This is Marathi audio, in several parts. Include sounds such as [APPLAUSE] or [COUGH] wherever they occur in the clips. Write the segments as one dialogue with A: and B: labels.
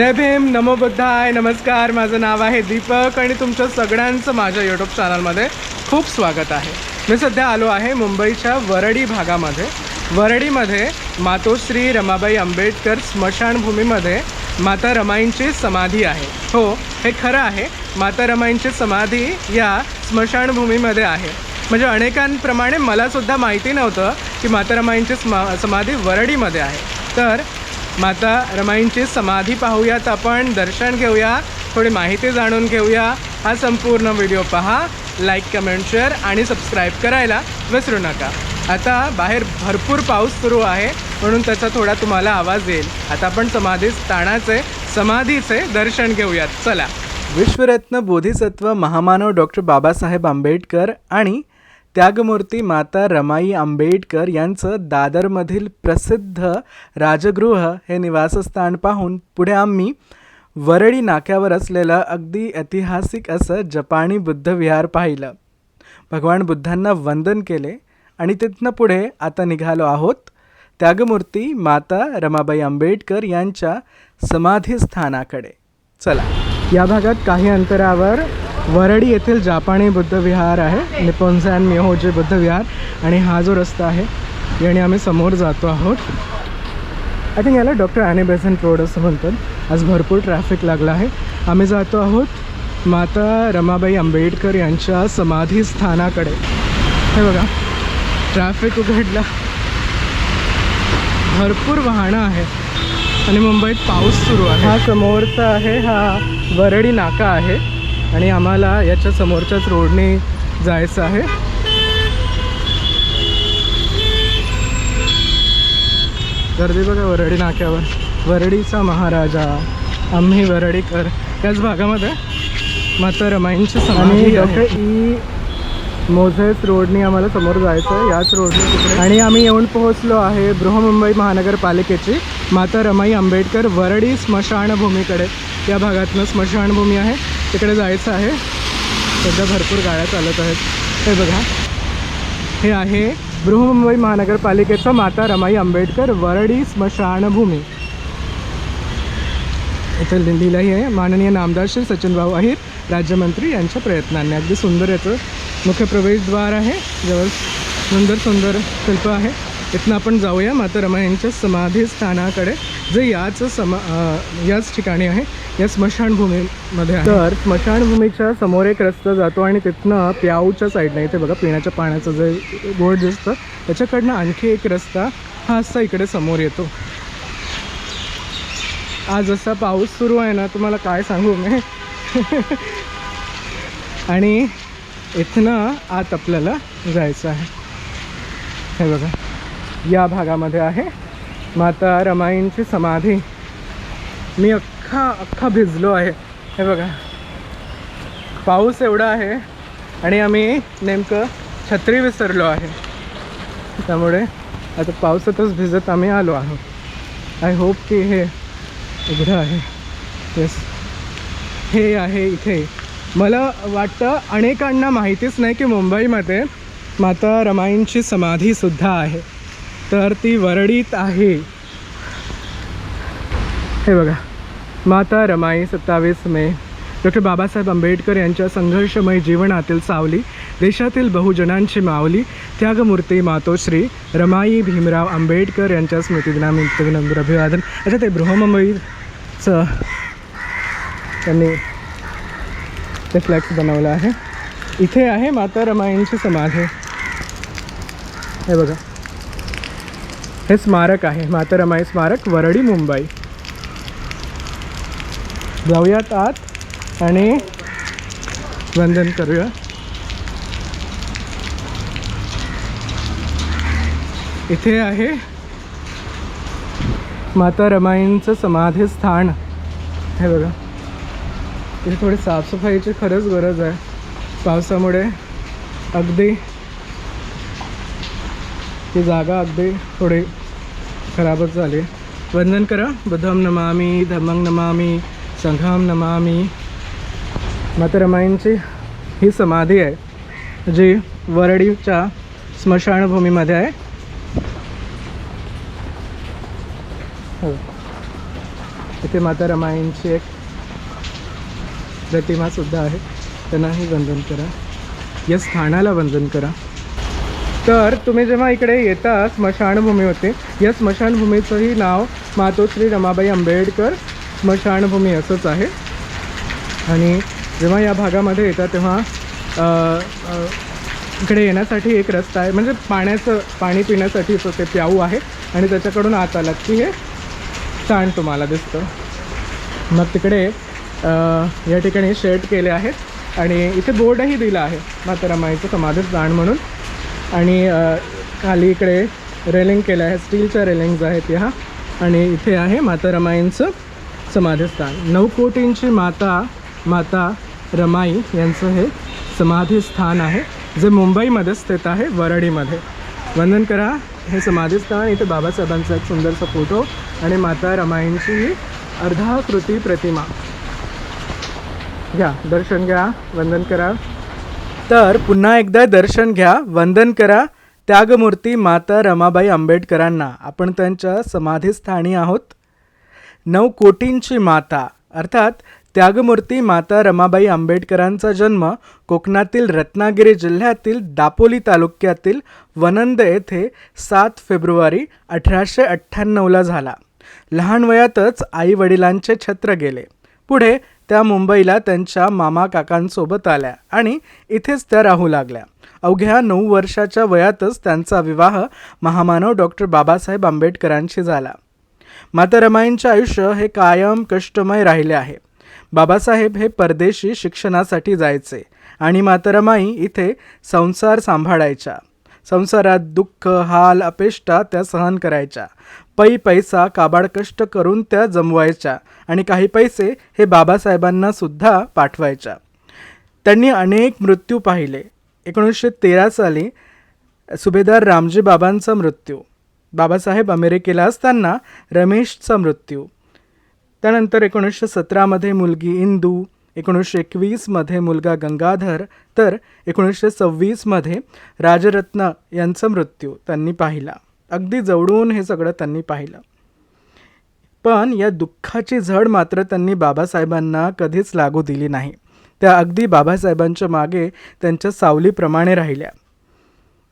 A: जय भीम नमो बुद्धाय नमस्कार. माझं नाव आहे दीपक आणि तुमच्या सगळ्यांचं माझ्या यूट्यूब चॅनलमध्ये खूप स्वागत आहे. मी सध्या आलो आहे मुंबईच्या वरडी भागामध्ये. वरडीमध्ये मातोश्री रमाबाई आंबेडकर स्मशानभूमीमध्ये माता रमाईंची समाधी आहे. हो हे खरं आहे. माता रमाईंची समाधी या स्मशानभूमीमध्ये आहे. म्हणजे अनेकांप्रमाणे मलासुद्धा माहिती नव्हतं की माता रमाईंची स्मा समाधी वरडीमध्ये आहे. तर माता रमाईंची समाधी पाहूयात आपण दर्शन घेऊया थोडी माहिती जाणून घेऊया. हा संपूर्ण व्हिडिओ पहा लाईक कमेंट शेअर आणि सबस्क्राईब करायला विसरू नका. आता बाहेर भरपूर पाऊस सुरू आहे म्हणून त्याचा थोडा तुम्हाला आवाज येईल. आता आपण समाधी स्थानाचे समाधीचे दर्शन घेऊयात. चला. विश्वरत्न बोधिसत्व महामानव डॉक्टर बाबासाहेब आंबेडकर आणि त्यागमूर्ती माता रमाई आंबेडकर यांचं दादरमधील प्रसिद्ध राजगृह हे निवासस्थान पाहून पुढे आम्ही वरळी नाक्यावर असलेलं अगदी ऐतिहासिक असं जपानी बुद्ध विहार पाहिलं. भगवान बुद्धांना वंदन केले आणि तिथनं पुढे आता निघालो आहोत. त्यागमूर्ती माता रमाबाई आंबेडकर यांच्या समाधीस्थानाकडे चला. या भागात काही अंतरावर वरडी येथील जापानी बुद्ध विहार आहे. निपोन्झॅन मिहोजे बुद्ध विहार. आणि हा जो रस्ता आहे याने आम्ही समोर जातो आहोत. आय थिंक याला डॉक्टर ॲनी रोड असं म्हणतात. आज भरपूर ट्रॅफिक लागला आहे. आम्ही जातो आहोत माता रमाबाई आंबेडकर यांच्या समाधी स्थानाकडे हे बघा ट्रॅफिक उघडला. भरपूर वाहनं आहेत. आणि मुंबईत पाऊस सुरू आहे. हा समोरचा आहे हा वरडी नाका आहे. आणि आम्हाला याच्या समोरच्याच रोडने जायचं आहे. गर्दी बघा वरडी नाक्यावर. वरडीचा महाराजा आम्ही वरडीकर याच भागामध्ये माता रमाईंची समाधी ई मोझेस रोडनी आम्हाला समोर जायचं आहे याच रोडने तिकडे. आणि आम्ही येऊन पोहोचलो आहे बृहमुंबई महानगरपालिकेची. माता रमाई आंबेडकर वरडी स्मशानभूमीकडे. या भागातनं स्मशानभूमी आहे. तिकडे जायचं आहे. सध्या भरपूर गाड्या चालत आहेत. हे बघा. हे आहे बृहमुंबई महानगरपालिकेचं माता रमाई आंबेडकर वरडी स्मशानभूमी. इथं लिहिलंही आहे. माननीय नामदार श्री सचिनभाऊ अहिर राज्यमंत्री यांच्या प्रयत्नांनी. अगदी सुंदर याचं मुख्य प्रवेशद्वार आहे. जवळ सुंदर सुंदर शिल्प आहे. इथनं आपण जाऊया माता रमाई यांच्या समाधी स्थानाकडे जे याच समा याच ठिकाणी आहे. या स्मशानभूमीमध्ये तर स्मशानभूमीच्या समोर एक रस्ता जातो आणि तिथनं प्याऊच्या साईडनं इथे बघा पिण्याच्या पाण्याचं जे बोर्ड दिसतं त्याच्याकडनं आणखी एक रस्ता हा असा इकडे समोर येतो. आज असा पाऊस सुरू आहे ना तुम्हाला काय सांगू मी? [LAUGHS] आणि इथनं आत आपल्याला जायचं आहे. हे बघा या भागामध्ये आहे माता रमाईंची समाधी. मी अख्खा अख्खा भिजलो आहे. हे बघा. पाऊस एवढा आहे आणि आम्ही नेमकं छत्री विसरलो आहे. त्यामुळे आता पावसातच भिजत आम्ही आलो आहोत. आय होप की हे उघडं आहे. येस हे आहे इथे. मला वाटतं अनेकांना माहितीच नाही की मुंबईमध्ये माता रमाईंची समाधीसुद्धा आहे. तर ती वरडीत आहे. हे बघा. माता रमाई सत्तावीस मे. डॉक्टर बाबासाहेब आंबेडकर यांच्या संघर्षमय जीवनातील सावली देशातील बहुजनांची मावली त्यागमूर्ती मातोश्री रमाई भीमराव आंबेडकर यांच्या स्मृतिदिनानिमित्त विनम्र अभिवादन. अच्छा ते बृहमुंबईचं त्यांनी ते फ्लॅक्स बनवलं आहे. इथे आहे माता रमाईंची समाधी. हे बघा. हे स्मारक आहे माता रमाई स्मारक वरडी मुंबई. जाऊयात आत आणि वंदन करूया. इथे आहे माता रमाईंचं समाधी स्थान. हे बघा. इथे थोडी साफसफाईची खरंच गरज आहे. पावसामुळे अगदी ती जागा अगदी थोडी खराबच झाली. वंदन करा. बुद्धम नमामी धम्मंग नमामी. संघाम नमामी। मातरमाईंची ही समाधी आहे जी वरडीच्या स्मशानभूमीमध्ये आहे. हो. इथे मातारमाईंची एक प्रतिमासुद्धा आहे. त्यांनाही वंदन करा. या स्थानाला वंदन करा. तर तुम्ही जेव्हा इकडे येता स्मशानभूमी होते. या स्मशानभूमीचंही नाव मातोश्री रमाबाई आंबेडकर स्मशानभूमी असंच आहे. आणि जेव्हा या भागामध्ये येतात तेव्हा इकडे येण्यासाठी एक रस्ता आहे. म्हणजे पाण्याचं पाणी पिण्यासाठीचं ते प्याऊ आहे आणि त्याच्याकडून आत आलात की हे स्थान तुम्हाला दिसतं. मग तिकडे या ठिकाणी शेड केले आहेत आणि इथे बोर्डही दिला आहे. मातारामाईचं समाधी म्हणून. आणि खाली इकडे रेलिंग केलं आहे. स्टीलच्या रेलिंग्ज आहेत ह्या. आणि इथे आहे मातारामाईंचं समाधीस्थान. नऊ कोटींची माता माता रमाई यांचं हे समाधीस्थान आहे जे मुंबईमध्ये स्थित आहे वरळीमध्ये वंदन करा हे समाधीस्थान इथे बाबासाहेबांचा एक सुंदरसा फोटो आणि माता रमाईंची ही अर्धाकृती प्रतिमा. घ्या दर्शन घ्या वंदन करा. तर पुन्हा एकदा दर्शन घ्या वंदन करा. त्यागमूर्ती माता रमाबाई आंबेडकरांना. आपण त्यांच्या समाधीस्थानी आहोत. नऊ कोटींची माता. अर्थात त्यागमूर्ती माता रमाबाई आंबेडकरांचा जन्म कोकणातील रत्नागिरी जिल्ह्यातील दापोली तालुक्यातील वनंद येथे सात फेब्रुवारी अठराशे अठ्ठ्याण्णवला झाला. लहान वयातच आई वडिलांचे छत्र गेले. पुढे त्या मुंबईला त्यांच्या मामा काकांसोबत आल्या आणि इथेच त्या राहू लागल्या. अवघ्या नऊ वर्षाच्या वयातच त्यांचा विवाह महामानव डॉक्टर बाबासाहेब आंबेडकरांशी झाला. माता रमाईंचे आयुष्य हे कायम कष्टमय राहिले आहे. बाबासाहेब हे परदेशी शिक्षणासाठी जायचे आणि मातरमाई इथे संसार सांभाळायच्या. संसारात दुःख हाल अपेष्टा त्या सहन करायच्या. पै पैसा काबाड कष्ट करून त्या जमवायच्या आणि काही पैसे हे बाबासाहेबांना सुद्धा पाठवायच्या. त्यांनी अनेक मृत्यू पाहिले. एकोणीसशे तेरा साली सुभेदार रामजी बाबांचा मृत्यू. बाबासाहेब अमेरिकेला असताना रमेशचा मृत्यू. त्यानंतर एकोणीसशे सतरामध्ये मुलगी इंदू एकोणीसशे एकवीसमध्ये मुलगा गंगाधर तर एकोणीसशे सव्वीसमध्ये राजरत्न यांचा मृत्यू त्यांनी पाहिला. अगदी जवळून हे सगळं त्यांनी पाहिलं. पण या दुःखाची झड मात्र त्यांनी बाबासाहेबांना कधीच लागू दिली नाही. त्या अगदी बाबासाहेबांच्या मागे त्यांच्या सावलीप्रमाणे राहिल्या.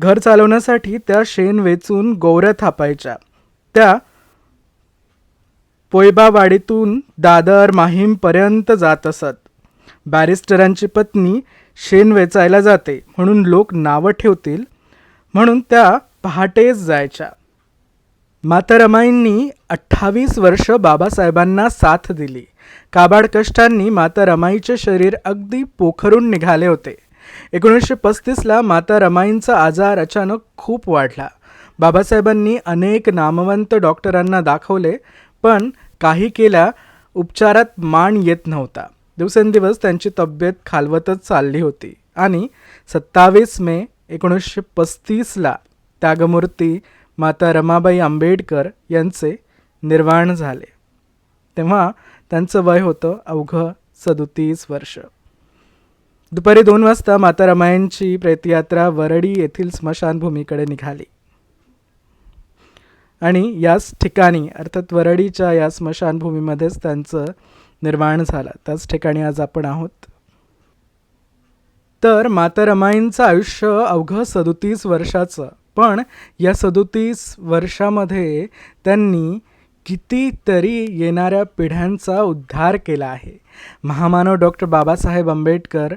A: घर चालवण्यासाठी त्या शेण वेचून गोवऱ्या थापायच्या. त्या पोयबावाडीतून दादर माहीमपर्यंत जात असत. बॅरिस्टरांची पत्नी शेण वेचायला जाते म्हणून लोक नावं ठेवतील म्हणून त्या पहाटेच जायच्या. मातारमाईंनी अठ्ठावीस वर्ष बाबासाहेबांना साथ दिली. काबाड कष्टांनी माता रमाईचे शरीर अगदी पोखरून निघाले होते. एकोणीसशे पस्तीसला माता रमाईंचा आजार अचानक खूप वाढला. बाबासाहेबांनी अनेक नामवंत डॉक्टरांना दाखवले पण काही केल्या उपचारात मान येत नव्हता. दिवसेंदिवस त्यांची तब्येत खालवतच चालली होती. आणि सत्तावीस मे एकोणीसशे पस्तीसला त्यागमूर्ती माता रमाबाई आंबेडकर यांचे निर्वाण झाले. तेव्हा त्यांचं वय होतं अवघं सदोतीस वर्ष. दुपारी दोन वाजता माता रमायांची प्रेतयात्रा वरडी येथील स्मशानभूमीकडे निघाली. आणि याच ठिकाणी अर्थात वरडीच्या या स्मशानभूमीमध्येच त्यांचं निर्माण झालं. त्याच ठिकाणी आज आपण आहोत. तर माता रमाईंचं आयुष्य अवघं सदोतीस वर्षाचं. पण या सदोतीस वर्षामध्ये त्यांनी कितीतरी येणाऱ्या पिढ्यांचा उद्धार केला आहे. महामानव डॉक्टर बाबासाहेब आंबेडकर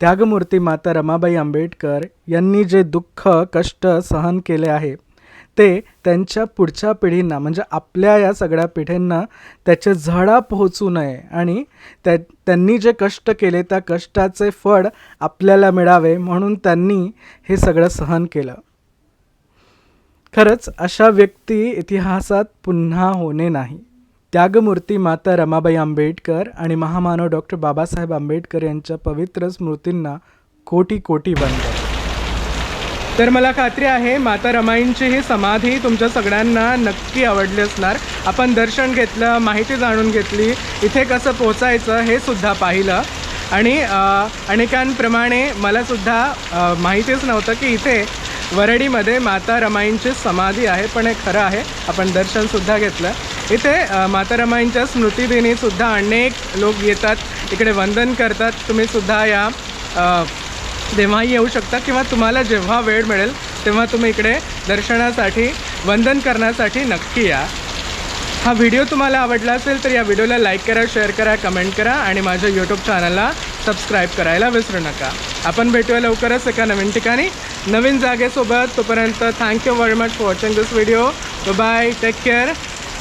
A: त्यागमूर्ती माता रमाबाई आंबेडकर यांनी जे दुःख कष्ट सहन केले आहे ते त्यांच्या पुढच्या पिढींना म्हणजे आपल्या या सगळ्या पिढींना त्याचे झडा पोहोचू नये आणि त्या त्यांनी जे कष्ट केले त्या कष्टाचे फळ आपल्याला मिळावे म्हणून त्यांनी हे सगळं सहन केलं. खरंच अशा व्यक्ती इतिहासात पुन्हा होणे नाही. त्यागमूर्ती माता रमाबाई आंबेडकर आणि महामानव डॉक्टर बाबासाहेब आंबेडकर यांच्या पवित्र स्मृतींना कोटी कोटी वंदन. तर मला खात्री आहे माता रमाईंची ही समाधी तुमच्या सगळ्यांना नक्की आवडली असणार. आपण दर्शन घेतलं माहिती जाणून घेतली इथे कसं पोचायचं हे सुद्धा पाहिलं. आणि अनेकांप्रमाणे मलासुद्धा माहितीच नव्हतं की इथे वरडीमध्ये माता रमाईंची समाधी आहे पण हे खरं आहे. आपण दर्शनसुद्धा घेतलं. इथे मातारामाईंच्या स्मृतीदिनीसुद्धा अनेक लोक येतात इकडे वंदन करतात. तुम्ही सुद्धा या तेव्हाही येऊ शकता किंवा तुम्हाला जेव्हा वेळ मिळेल तेव्हा तुम्ही इकडे दर्शनासाठी वंदन करण्यासाठी नक्की या. हा व्हिडिओ तुम्हाला आवडला असेल तर या व्हिडिओला लाईक करा शेअर करा कमेंट करा आणि माझ्या यूट्यूब चॅनलला सबस्क्राईब करायला विसरू नका. आपण भेटूया लवकरच एका नवीन ठिकाणी. नवीन जागेसोबत तोपर्यंत thank you very much for watching this video bye take care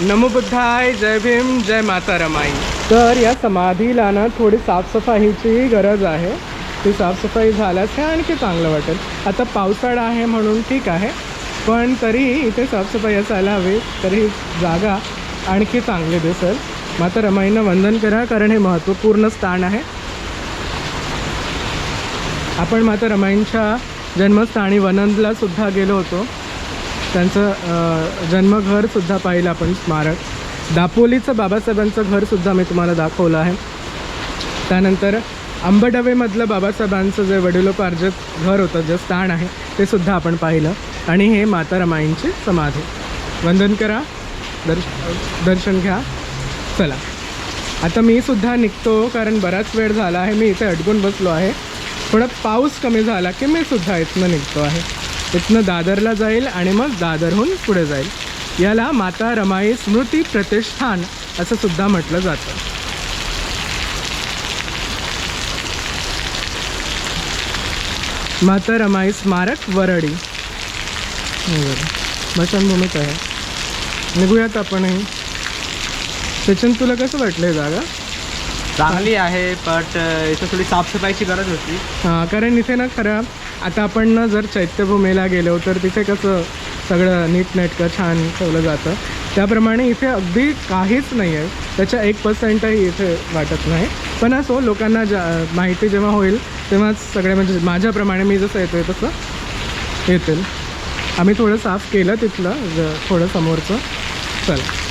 A: नमो बुद्धाय जय भीम जय माता रमाई. तर या समाधीला ना थोडी साफसफाईची गरज आहे. ती साफसफाई झाल्यास हे आणखी चांगलं वाटेल. आता पावसाळा आहे म्हणून ठीक आहे. पण तरी इथे साफसफाई असायला हवी. तरी जागा आणखी चांगली दिसेल. माता रमाईंना वंदन करा कारण हे महत्त्वपूर्ण स्थान आहे. आपण माता रमाईंच्या जन्मस्थानी वनंदला सुद्धा गेलो होतो. त्यांचं जन्मघरसुद्धा पाहिलं आपण स्मारक. दापोलीचं बाबासाहेबांचं घरसुद्धा मी तुम्हाला दाखवलं आहे. त्यानंतर अंबडवेमधलं बाबासाहेबांचं जे वडिलोपार्जित घर होतं जे स्थान आहे ते सुद्धा आपण पाहिलं. आणि हे माता रमाईंची समाधी. वंदन करा दर्श दर्शन घ्या चला. आता मी सुद्धा निघतो कारण बराच वेळ झाला आहे मी इथे अडकून बसलो आहे. थोडा पाऊस कमी झाला की मी सुद्धा इथनं निघतो आहे. इथनं दादरला जाईल आणि मग दादरहून पुढे जाईल. याला माता रमाई स्मृती प्रतिष्ठान असं सुद्धा म्हटलं जातं. माता रमाई स्मारक वरडी स्मशानभूमीत आहे. निघूयात आपणही. सचिन तुला कसं वाटलं जागा?
B: चांगली आहे बट इथं थोडी साफसफाईची गरज होती.
A: हां कारण इथे ना खरं आता आपण ना जर चैत्यभूमीला गेलो तर तिथे कसं सगळं नीटनेटकं छान ठेवलं जातं. त्याप्रमाणे इथे अगदी काहीच नाही आहे त्याच्या एक पर्सेंटही इथे वाटत नाही. पण असो लोकांना जा माहिती जेव्हा होईल तेव्हाच सगळे म्हणजे माझ्याप्रमाणे मी जसं येतो आहे तसं येतील. आम्ही थोडं साफ केलं तिथलं ज- थोडं समोरचं. चला.